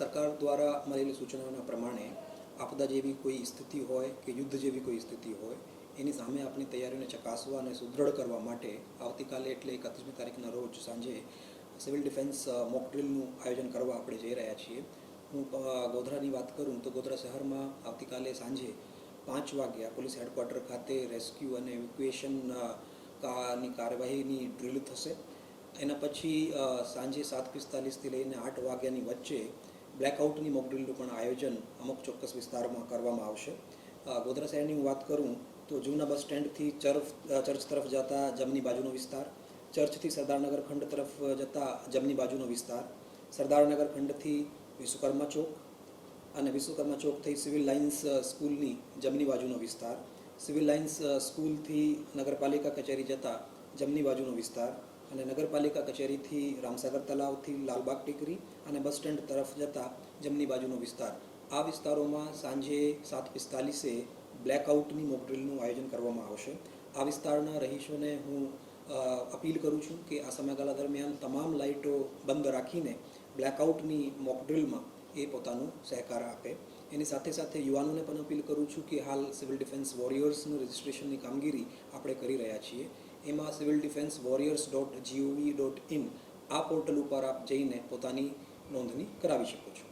સરકાર દ્વારા મળેલી સૂચનાઓના પ્રમાણે આપદા જેવી કોઈ સ્થિતિ હોય કે યુદ્ધ જેવી કોઈ સ્થિતિ હોય, એની સામે આપણી તૈયારીઓને ચકાસવા અને સુદૃઢ કરવા માટે આવતીકાલે, એટલે એકત્રીસમી તારીખના રોજ સાંજે સિવિલ ડિફેન્સ મોક ડ્રિલનું આયોજન કરવા આપણે જઈ રહ્યા છીએ. હું ગોધરાની વાત કરું તો ગોધરા શહેરમાં આવતીકાલે સાંજે પાંચ વાગ્યા પોલીસ હેડક્વાર્ટર ખાતે રેસ્ક્યુ અને ઇવેક્યુએશન કાની કાર્યવાહીની ડ્રિલ થશે. એના પછી સાંજે સાત પિસ્તાલીસથી લઈને આઠ વાગ્યાની વચ્ચે બ્લેકઆઉટની મોકડ્રીલનું પણ આયોજન અમુક ચોક્કસ વિસ્તારમાં કરવામાં આવશે. ગોધરા શહેરની હું વાત કરું તો જૂના બસ સ્ટેન્ડથી ચર્ચ ચર્ચ તરફ જતા જમની બાજુનો વિસ્તાર, ચર્ચથી સરદારનગર ખંડ તરફ જતા જમની બાજુનો વિસ્તાર, સરદારનગર ખંડથી વિશ્વકર્મા ચોક અને વિશ્વકર્મા ચોક થઈ સિવિલ લાઇન્સ સ્કૂલની જમની બાજુનો વિસ્તાર, સિવિલ લાઇન્સ સ્કૂલથી નગરપાલિકા કચેરી જતા જમની બાજુનો વિસ્તાર અને નગરપાલિકા કચેરીથી રામસાગર તલાવથી લાલબાગ ટેકરી અને બસ સ્ટેન્ડ તરફ જતા જમણી બાજુનો વિસ્તાર. આ વિસ્તારોમાં સાંજે સાત પિસ્તાલીસે બ્લેકઆઉટની મોકડ્રીલનું આયોજન કરવામાં આવશે. આ વિસ્તારના રહીશોને હું અપીલ કરું છું કે આ સમયગાળા દરમિયાન તમામ લાઇટો બંધ રાખીને બ્લેકઆઉટની મોકડ્રીલમાં એ પોતાનો સહકાર આપે. એની સાથે સાથે યુવાનોને પણ અપીલ કરું છું કે હાલ સિવિલ ડિફેન્સ વોરિયર્સનું રજિસ્ટ્રેશનની કામગીરી આપણે કરી રહ્યા છીએ. એમાં civil defence warriors dot G O V dot in આ પોર્ટલ ઉપર આપ જઈને પોતાની નોંધણી કરાવી શકો છો.